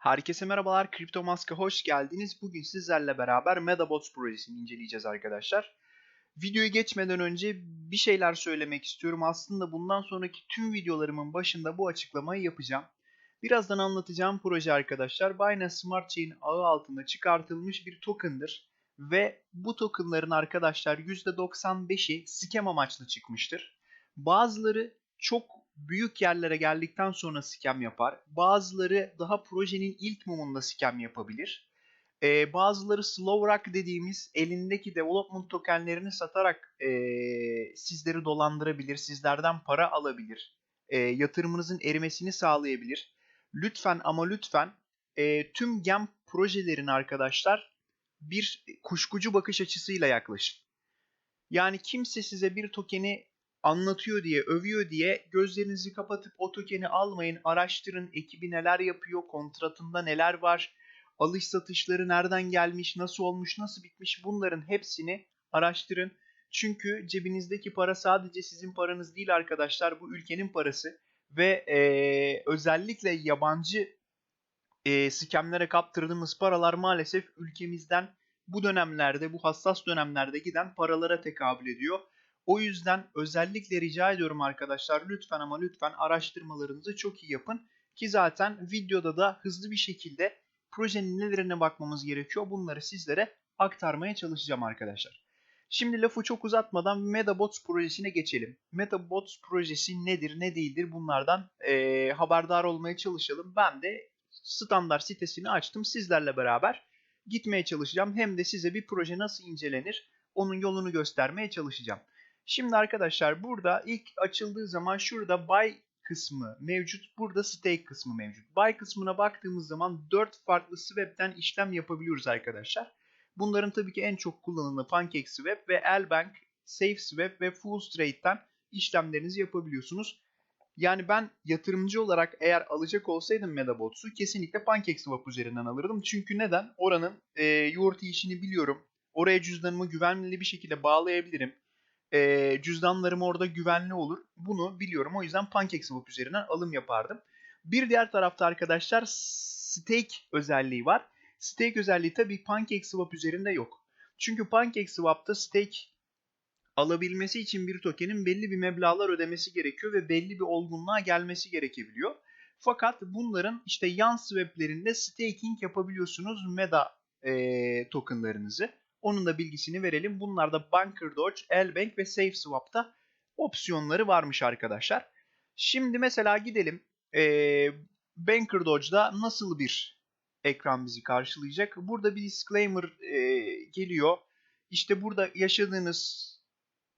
Herkese merhabalar, Kripto Mask'a hoş geldiniz. Bugün sizlerle beraber Medabots projesini inceleyeceğiz arkadaşlar. Videoyu geçmeden önce bir şeyler söylemek istiyorum. Aslında bundan sonraki tüm videolarımın başında bu açıklamayı yapacağım. Birazdan anlatacağım proje arkadaşlar Binance Smart Chain ağı altında çıkartılmış bir token'dır. Ve bu tokenların arkadaşlar %95'i scam amaçlı çıkmıştır. Bazıları çok büyük yerlere geldikten sonra scam yapar. Bazıları daha projenin ilk mumunda scam yapabilir. Ee, bazıları slow rock dediğimiz elindeki development tokenlerini satarak e, sizleri dolandırabilir, sizlerden para alabilir, e, yatırımınızın erimesini sağlayabilir. Lütfen ama lütfen e, tüm gem projelerin arkadaşlar bir kuşkucu bakış açısıyla yaklaşın. Yani kimse size bir tokeni anlatıyor diye, övüyor diye gözlerinizi kapatıp o tokeni almayın, araştırın ekibi neler yapıyor, kontratında neler var, alış satışları nereden gelmiş, nasıl olmuş, nasıl bitmiş bunların hepsini araştırın. Çünkü cebinizdeki para sadece sizin paranız değil arkadaşlar, bu ülkenin parası ve e, özellikle yabancı e, skemlere kaptırdığımız paralar maalesef ülkemizden bu dönemlerde, bu hassas dönemlerde giden paralara tekabül ediyor. O yüzden özellikle rica ediyorum arkadaşlar lütfen ama lütfen araştırmalarınızı çok iyi yapın. Ki zaten videoda da hızlı bir şekilde projenin nelerine bakmamız gerekiyor bunları sizlere aktarmaya çalışacağım arkadaşlar. Şimdi lafı çok uzatmadan MetaBots projesine geçelim. MetaBots projesi nedir ne değildir bunlardan e, haberdar olmaya çalışalım. Ben de standart sitesini açtım sizlerle beraber gitmeye çalışacağım. Hem de size bir proje nasıl incelenir onun yolunu göstermeye çalışacağım. Şimdi arkadaşlar burada ilk açıldığı zaman şurada buy kısmı mevcut. Burada stake kısmı mevcut. Buy kısmına baktığımız zaman 4 farklı swap'ten işlem yapabiliyoruz arkadaşlar. Bunların tabii ki en çok kullanılanı PancakeSwap ve Elbank, SafeSwap ve FullStrade'den işlemlerinizi yapabiliyorsunuz. Yani ben yatırımcı olarak eğer alacak olsaydım Medabots'u kesinlikle PancakeSwap üzerinden alırdım. Çünkü neden? Oranın e, yoğurt işini biliyorum. Oraya cüzdanımı güvenli bir şekilde bağlayabilirim e, cüzdanlarım orada güvenli olur. Bunu biliyorum. O yüzden PancakeSwap üzerinden alım yapardım. Bir diğer tarafta arkadaşlar stake özelliği var. Stake özelliği tabii PancakeSwap üzerinde yok. Çünkü PancakeSwap'ta stake alabilmesi için bir tokenin belli bir meblağlar ödemesi gerekiyor ve belli bir olgunluğa gelmesi gerekebiliyor. Fakat bunların işte yan swaplerinde staking yapabiliyorsunuz MEDA e, tokenlarınızı. Onun da bilgisini verelim. Bunlar da Bunker Dodge, Elbank ve SafeSwap'ta opsiyonları varmış arkadaşlar. Şimdi mesela gidelim. Ee, Banker Dodge'da nasıl bir ekran bizi karşılayacak? Burada bir disclaimer e, geliyor. İşte burada yaşadığınız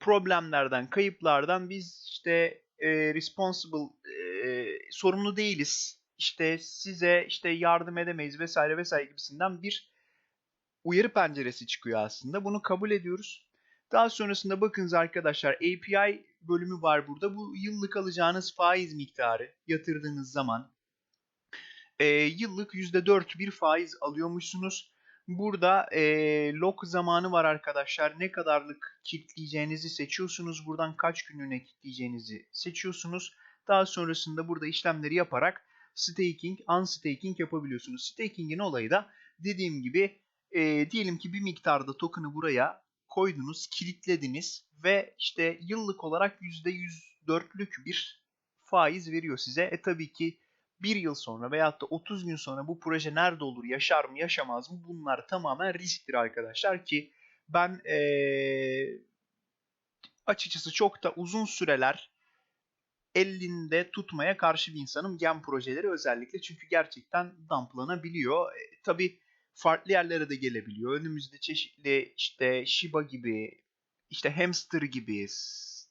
problemlerden, kayıplardan biz işte e, responsible e, sorumlu değiliz. İşte size işte yardım edemeyiz vesaire vesaire gibisinden bir uyarı penceresi çıkıyor aslında. Bunu kabul ediyoruz. Daha sonrasında bakınız arkadaşlar API bölümü var burada. Bu yıllık alacağınız faiz miktarı yatırdığınız zaman e, yıllık %4 bir faiz alıyormuşsunuz. Burada e, lock zamanı var arkadaşlar. Ne kadarlık kilitleyeceğinizi seçiyorsunuz. Buradan kaç günlüğüne kilitleyeceğinizi seçiyorsunuz. Daha sonrasında burada işlemleri yaparak staking, unstaking yapabiliyorsunuz. Staking'in olayı da dediğim gibi e, diyelim ki bir miktarda token'ı buraya koydunuz, kilitlediniz ve işte yıllık olarak %104'lük bir faiz veriyor size. E tabii ki bir yıl sonra veyahut da 30 gün sonra bu proje nerede olur, yaşar mı, yaşamaz mı bunlar tamamen risktir arkadaşlar ki ben ee, açıkçası çok da uzun süreler elinde tutmaya karşı bir insanım gen projeleri özellikle çünkü gerçekten dumplanabiliyor. E, tabii farklı yerlere de gelebiliyor. Önümüzde çeşitli işte Shiba gibi, işte Hamster gibi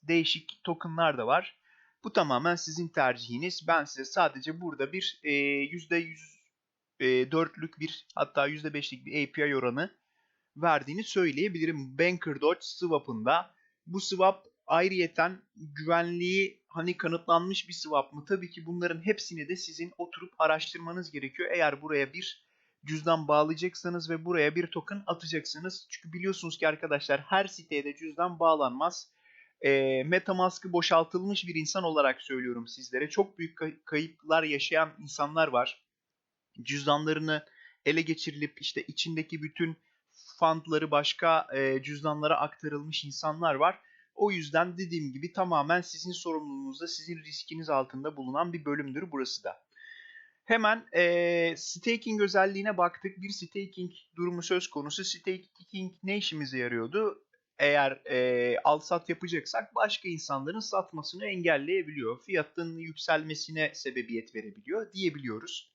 değişik tokenlar da var. Bu tamamen sizin tercihiniz. Ben size sadece burada bir e, %104'lük bir hatta %5'lik bir API oranı verdiğini söyleyebilirim. Banker Dodge swap'ında. Bu swap ayrıyeten güvenliği hani kanıtlanmış bir swap mı? Tabii ki bunların hepsini de sizin oturup araştırmanız gerekiyor. Eğer buraya bir cüzdan bağlayacaksanız ve buraya bir token atacaksınız. Çünkü biliyorsunuz ki arkadaşlar her siteye de cüzdan bağlanmaz. E, Metamask'ı boşaltılmış bir insan olarak söylüyorum sizlere. Çok büyük kay- kayıplar yaşayan insanlar var. cüzdanlarını ele geçirilip işte içindeki bütün fundları başka e, cüzdanlara aktarılmış insanlar var. O yüzden dediğim gibi tamamen sizin sorumluluğunuzda, sizin riskiniz altında bulunan bir bölümdür burası da. Hemen e, staking özelliğine baktık. Bir staking durumu söz konusu. Staking ne işimize yarıyordu? Eğer e, al sat yapacaksak başka insanların satmasını engelleyebiliyor. Fiyatın yükselmesine sebebiyet verebiliyor diyebiliyoruz.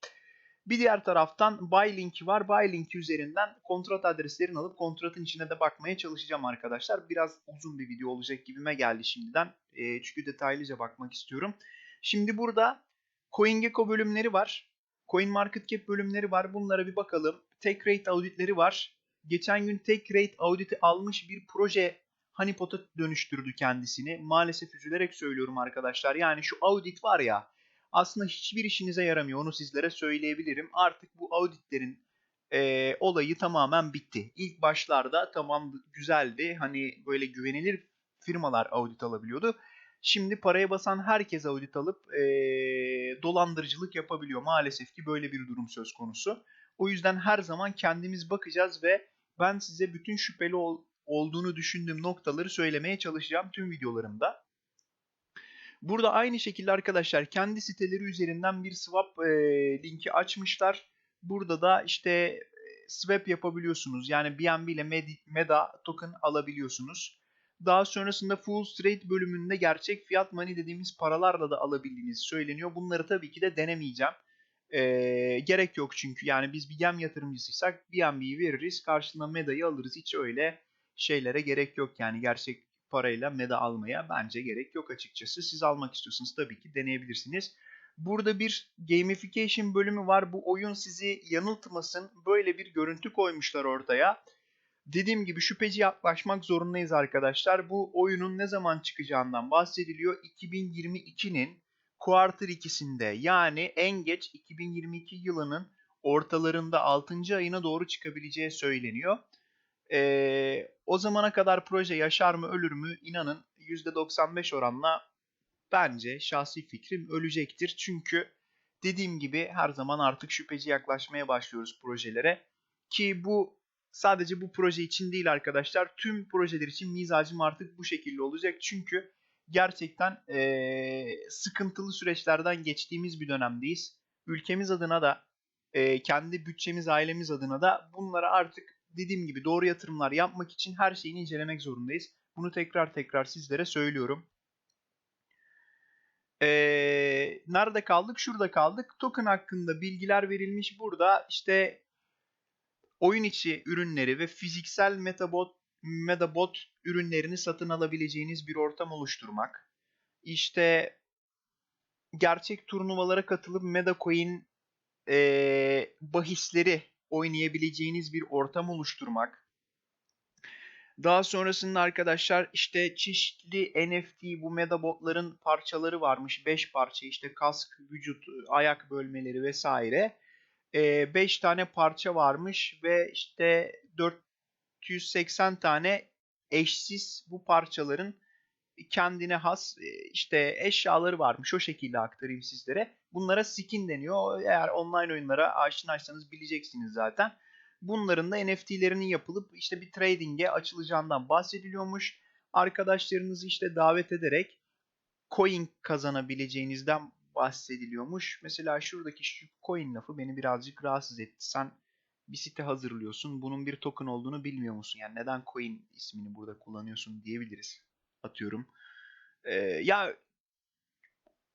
Bir diğer taraftan buy linki var. Buy linki üzerinden kontrat adreslerini alıp kontratın içine de bakmaya çalışacağım arkadaşlar. Biraz uzun bir video olacak gibime geldi şimdiden. E, çünkü detaylıca bakmak istiyorum. Şimdi burada CoinGecko bölümleri var. CoinMarketCap bölümleri var. Bunlara bir bakalım. Take rate auditleri var. Geçen gün take rate auditi almış bir proje Honeypot'a dönüştürdü kendisini. Maalesef üzülerek söylüyorum arkadaşlar. Yani şu audit var ya aslında hiçbir işinize yaramıyor. Onu sizlere söyleyebilirim. Artık bu auditlerin e, olayı tamamen bitti. İlk başlarda tamam güzeldi. Hani böyle güvenilir firmalar audit alabiliyordu. Şimdi paraya basan herkes audit alıp e, dolandırıcılık yapabiliyor. Maalesef ki böyle bir durum söz konusu. O yüzden her zaman kendimiz bakacağız ve ben size bütün şüpheli ol, olduğunu düşündüğüm noktaları söylemeye çalışacağım tüm videolarımda. Burada aynı şekilde arkadaşlar kendi siteleri üzerinden bir swap e, linki açmışlar. Burada da işte swap yapabiliyorsunuz. Yani BNB ile MEDA token alabiliyorsunuz. Daha sonrasında Full Straight bölümünde gerçek fiyat money dediğimiz paralarla da alabildiğiniz söyleniyor. Bunları tabii ki de denemeyeceğim. Ee, gerek yok çünkü yani biz bir gem yatırımcısıysak BNB'yi veririz karşılığında MEDA'yı alırız. Hiç öyle şeylere gerek yok yani gerçek parayla MEDA almaya bence gerek yok açıkçası. Siz almak istiyorsanız tabii ki deneyebilirsiniz. Burada bir gamification bölümü var. Bu oyun sizi yanıltmasın. Böyle bir görüntü koymuşlar ortaya. Dediğim gibi şüpheci yaklaşmak zorundayız arkadaşlar. Bu oyunun ne zaman çıkacağından bahsediliyor. 2022'nin quarter ikisinde yani en geç 2022 yılının ortalarında 6. ayına doğru çıkabileceği söyleniyor. Ee, o zamana kadar proje yaşar mı ölür mü inanın %95 oranla bence şahsi fikrim ölecektir. Çünkü dediğim gibi her zaman artık şüpheci yaklaşmaya başlıyoruz projelere. Ki bu sadece bu proje için değil arkadaşlar. Tüm projeler için mizacım artık bu şekilde olacak. Çünkü gerçekten ee, sıkıntılı süreçlerden geçtiğimiz bir dönemdeyiz. Ülkemiz adına da e, kendi bütçemiz, ailemiz adına da bunlara artık dediğim gibi doğru yatırımlar yapmak için her şeyini incelemek zorundayız. Bunu tekrar tekrar sizlere söylüyorum. Ee, nerede kaldık? Şurada kaldık. Token hakkında bilgiler verilmiş burada. İşte oyun içi ürünleri ve fiziksel metabot, metabot ürünlerini satın alabileceğiniz bir ortam oluşturmak. İşte gerçek turnuvalara katılıp MetaCoin e, bahisleri oynayabileceğiniz bir ortam oluşturmak. Daha sonrasında arkadaşlar işte çeşitli NFT bu medabotların parçaları varmış. 5 parça işte kask, vücut, ayak bölmeleri vesaire. 5 ee, tane parça varmış ve işte 480 tane eşsiz bu parçaların kendine has işte eşyaları varmış. O şekilde aktarayım sizlere. Bunlara skin deniyor. Eğer online oyunlara aşinaysanız bileceksiniz zaten. Bunların da NFT'lerinin yapılıp işte bir trading'e açılacağından bahsediliyormuş. Arkadaşlarınızı işte davet ederek coin kazanabileceğinizden bahsediliyormuş. Mesela şuradaki şu coin lafı beni birazcık rahatsız etti. Sen bir site hazırlıyorsun. Bunun bir token olduğunu bilmiyor musun? Yani neden coin ismini burada kullanıyorsun diyebiliriz. Atıyorum. Ee, ya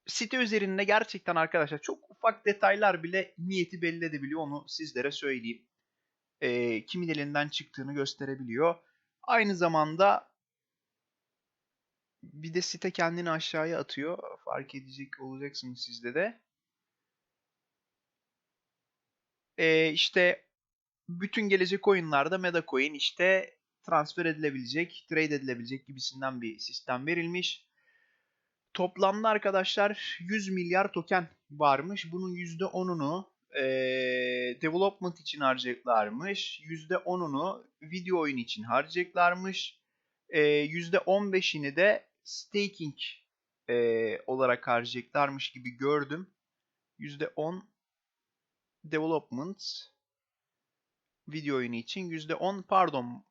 site üzerinde gerçekten arkadaşlar çok ufak detaylar bile niyeti belli edebiliyor. Onu sizlere söyleyeyim. E, kimin elinden çıktığını gösterebiliyor. Aynı zamanda bir de site kendini aşağıya atıyor. Fark edecek olacaksınız sizde de. E, işte bütün gelecek oyunlarda MetaCoin işte transfer edilebilecek, trade edilebilecek gibisinden bir sistem verilmiş. Toplamda arkadaşlar 100 milyar token varmış. Bunun %10'unu e, development için harcayacaklarmış. %10'unu video oyun için harcayacaklarmış. E, %15'ini de staking e, olarak harcayacaklarmış gibi gördüm. %10 development video oyunu için %10 pardon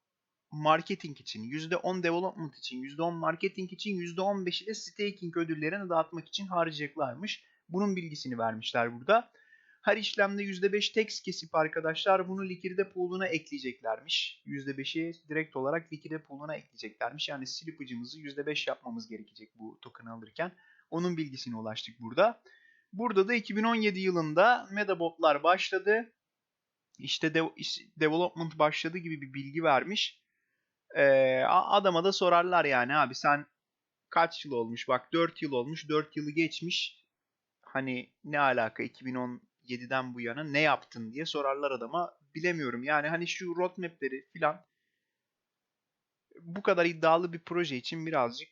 marketing için, %10 development için, %10 marketing için, %15'i de staking ödüllerini dağıtmak için harcayacaklarmış. Bunun bilgisini vermişler burada. Her işlemde %5 tax kesip arkadaşlar bunu likidite pool'una ekleyeceklermiş. %5'i direkt olarak likidite pool'una ekleyeceklermiş. Yani slippage'ımızı %5 yapmamız gerekecek bu token'ı alırken. Onun bilgisine ulaştık burada. Burada da 2017 yılında Medabotlar başladı. İşte de, development başladı gibi bir bilgi vermiş. Ee, adama da sorarlar yani abi sen kaç yıl olmuş? Bak 4 yıl olmuş. 4 yılı geçmiş. Hani ne alaka 2017'den bu yana ne yaptın diye sorarlar adama. Bilemiyorum. Yani hani şu roadmap'leri filan bu kadar iddialı bir proje için birazcık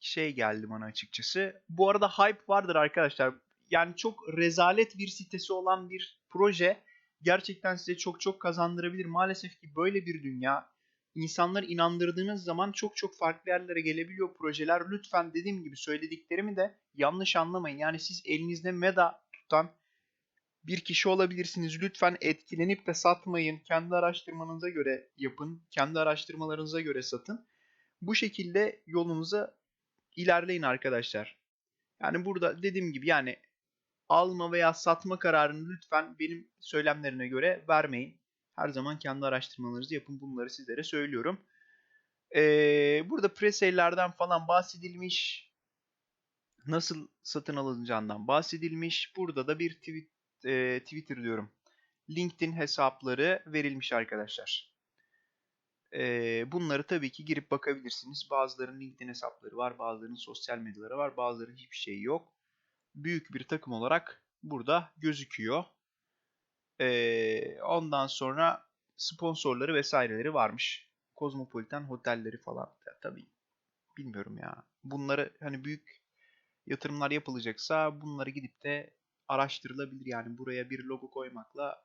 şey geldi bana açıkçası. Bu arada hype vardır arkadaşlar. Yani çok rezalet bir sitesi olan bir proje gerçekten size çok çok kazandırabilir. Maalesef ki böyle bir dünya insanları inandırdığınız zaman çok çok farklı yerlere gelebiliyor projeler. Lütfen dediğim gibi söylediklerimi de yanlış anlamayın. Yani siz elinizde meda tutan bir kişi olabilirsiniz. Lütfen etkilenip de satmayın. Kendi araştırmanıza göre yapın. Kendi araştırmalarınıza göre satın. Bu şekilde yolunuza ilerleyin arkadaşlar. Yani burada dediğim gibi yani alma veya satma kararını lütfen benim söylemlerine göre vermeyin. Her zaman kendi araştırmalarınızı yapın. Bunları sizlere söylüyorum. Ee, burada presale'lerden falan bahsedilmiş. Nasıl satın alınacağından bahsedilmiş. Burada da bir tweet, e, Twitter diyorum. LinkedIn hesapları verilmiş arkadaşlar. Ee, bunları tabii ki girip bakabilirsiniz. Bazılarının LinkedIn hesapları var, bazılarının sosyal medyaları var, bazılarının hiçbir şey yok. Büyük bir takım olarak burada gözüküyor. Ee, ondan sonra sponsorları vesaireleri varmış. Kozmopolitan otelleri falan. Ya, tabii bilmiyorum ya. Bunları hani büyük yatırımlar yapılacaksa bunları gidip de araştırılabilir. Yani buraya bir logo koymakla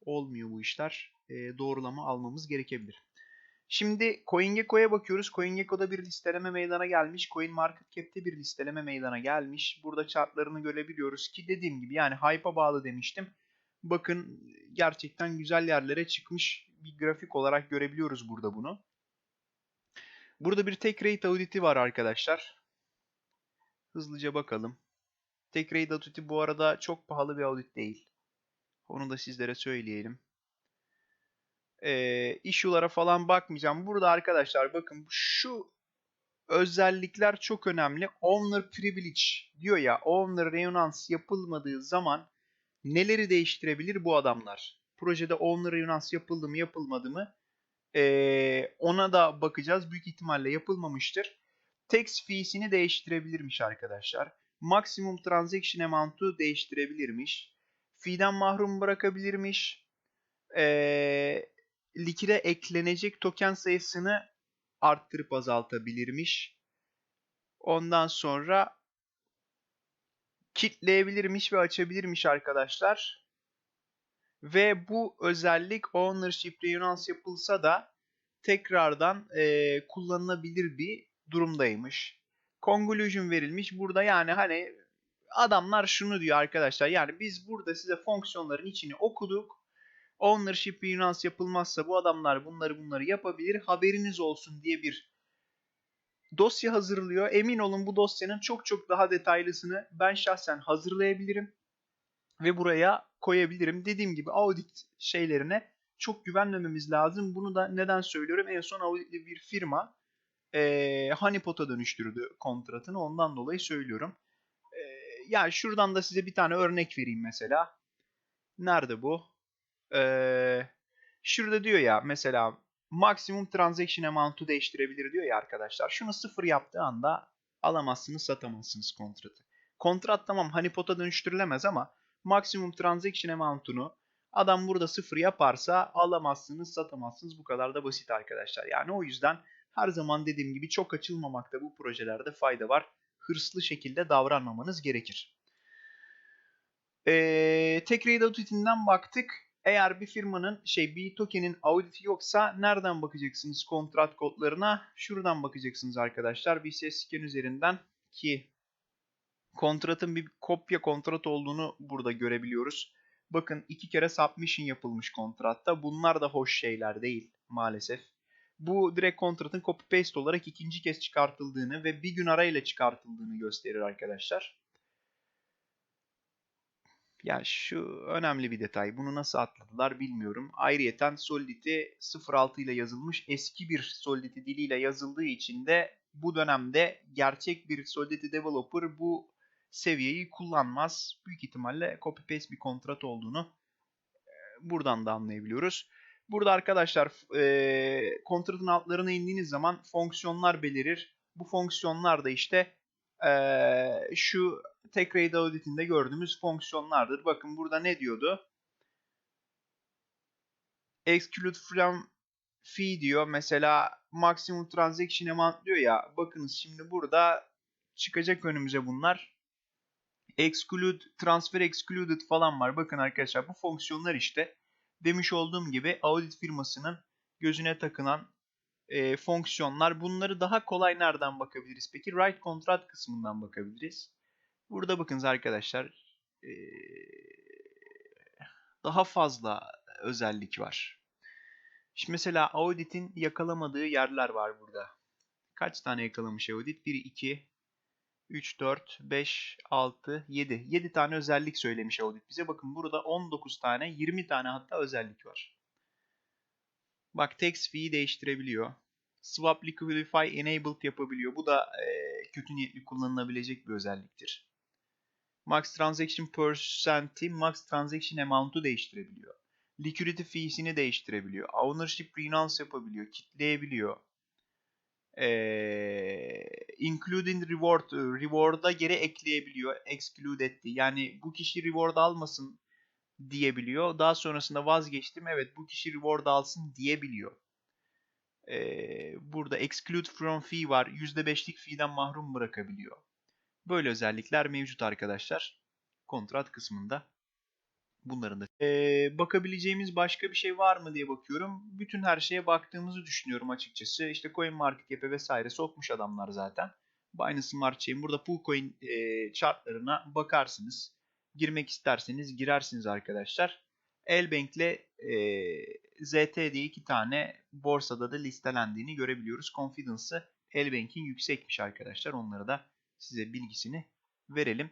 olmuyor bu işler. E, doğrulama almamız gerekebilir. Şimdi CoinGecko'ya bakıyoruz. CoinGecko'da bir listeleme meydana gelmiş. CoinMarketCap'te bir listeleme meydana gelmiş. Burada chartlarını görebiliyoruz ki dediğim gibi yani hype'a bağlı demiştim. Bakın gerçekten güzel yerlere çıkmış bir grafik olarak görebiliyoruz burada bunu. Burada bir tek rate auditi var arkadaşlar. Hızlıca bakalım. Tek rate auditi bu arada çok pahalı bir audit değil. Onu da sizlere söyleyelim. E, issue'lara falan bakmayacağım. Burada arkadaşlar bakın şu özellikler çok önemli. Owner privilege diyor ya owner reunance yapılmadığı zaman neleri değiştirebilir bu adamlar? Projede owner reunance yapıldı mı yapılmadı mı? Ee, ona da bakacağız. Büyük ihtimalle yapılmamıştır. Tax fee'sini değiştirebilirmiş arkadaşlar. Maksimum transaction amount'u değiştirebilirmiş. Fee'den mahrum bırakabilirmiş. Ee, likide eklenecek token sayısını arttırıp azaltabilirmiş. Ondan sonra kitleyebilirmiş ve açabilirmiş arkadaşlar. Ve bu özellik ownership reunance yapılsa da tekrardan e, kullanılabilir bir durumdaymış. Conclusion verilmiş. Burada yani hani adamlar şunu diyor arkadaşlar. Yani biz burada size fonksiyonların içini okuduk. Ownership reunance yapılmazsa bu adamlar bunları bunları yapabilir. Haberiniz olsun diye bir dosya hazırlıyor. Emin olun bu dosyanın çok çok daha detaylısını ben şahsen hazırlayabilirim ve buraya koyabilirim. Dediğim gibi audit şeylerine çok güvenmememiz lazım. Bunu da neden söylüyorum? En son bir firma e, Honeypot'a dönüştürdü kontratını. Ondan dolayı söylüyorum. E, yani şuradan da size bir tane örnek vereyim mesela. Nerede bu? E, şurada diyor ya mesela maksimum transaction amount'u değiştirebilir diyor ya arkadaşlar. Şunu sıfır yaptığı anda alamazsınız satamazsınız kontratı. Kontrat tamam honeypot'a dönüştürülemez ama maksimum transaction amount'unu adam burada sıfır yaparsa alamazsınız satamazsınız. Bu kadar da basit arkadaşlar. Yani o yüzden her zaman dediğim gibi çok açılmamakta bu projelerde fayda var. Hırslı şekilde davranmamanız gerekir. Ee, tek rate auditinden baktık. Eğer bir firmanın şey bir token'in auditi yoksa nereden bakacaksınız kontrat kodlarına? Şuradan bakacaksınız arkadaşlar. Bir ses scan üzerinden ki kontratın bir kopya kontrat olduğunu burada görebiliyoruz. Bakın iki kere submission yapılmış kontratta. Bunlar da hoş şeyler değil maalesef. Bu direkt kontratın copy paste olarak ikinci kez çıkartıldığını ve bir gün arayla çıkartıldığını gösterir arkadaşlar. Yani şu önemli bir detay. Bunu nasıl atladılar bilmiyorum. Ayrıyeten Solidity 06 ile yazılmış eski bir Solidity diliyle yazıldığı için de bu dönemde gerçek bir Solidity developer bu seviyeyi kullanmaz. Büyük ihtimalle copy paste bir kontrat olduğunu e, buradan da anlayabiliyoruz. Burada arkadaşlar e, kontratın altlarına indiğiniz zaman fonksiyonlar belirir. Bu fonksiyonlar da işte e, şu tek auditinde gördüğümüz fonksiyonlardır. Bakın burada ne diyordu? Exclude from fee diyor. Mesela maximum transaction amount diyor ya. Bakınız şimdi burada çıkacak önümüze bunlar. Exclude, transfer excluded falan var. Bakın arkadaşlar bu fonksiyonlar işte. Demiş olduğum gibi audit firmasının gözüne takılan e, fonksiyonlar. Bunları daha kolay nereden bakabiliriz? Peki write contract kısmından bakabiliriz. Burada bakınız arkadaşlar e, daha fazla özellik var. Şimdi mesela audit'in yakalamadığı yerler var burada. Kaç tane yakalamış audit? 1, 2, 3, 4, 5, 6, 7. 7 tane özellik söylemiş audit bize. Bakın burada 19 tane, 20 tane hatta özellik var. Bak tax fee'yi değiştirebiliyor. Swap liquidify enabled yapabiliyor. Bu da e, kötü niyetli kullanılabilecek bir özelliktir. Max transaction percent'i, max transaction amount'u değiştirebiliyor. Liquidity fee'sini değiştirebiliyor. Ownership renounce yapabiliyor, kitleyebiliyor. Ee, including reward, reward'a geri ekleyebiliyor. Exclude etti. Yani bu kişi reward almasın diyebiliyor. Daha sonrasında vazgeçtim. Evet bu kişi reward alsın diyebiliyor. Ee, burada exclude from fee var. %5'lik fee'den mahrum bırakabiliyor. Böyle özellikler mevcut arkadaşlar. Kontrat kısmında. Bunların da. Ee, bakabileceğimiz başka bir şey var mı diye bakıyorum. Bütün her şeye baktığımızı düşünüyorum açıkçası. İşte CoinMarketCap'e vesaire sokmuş adamlar zaten. Binance Smart Chain. Burada Poolcoin e, chartlarına bakarsınız. Girmek isterseniz girersiniz arkadaşlar. Elbank ile e, ZT diye iki tane borsada da listelendiğini görebiliyoruz. Confidence'ı Elbank'in yüksekmiş arkadaşlar. Onları da size bilgisini verelim.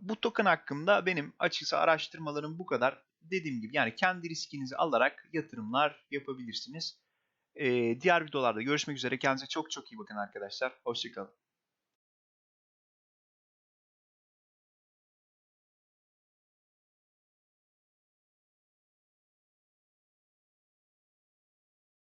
Bu token hakkında benim açıkçası araştırmalarım bu kadar. Dediğim gibi yani kendi riskinizi alarak yatırımlar yapabilirsiniz. Ee, diğer videolarda görüşmek üzere. Kendinize çok çok iyi bakın arkadaşlar. Hoşçakalın.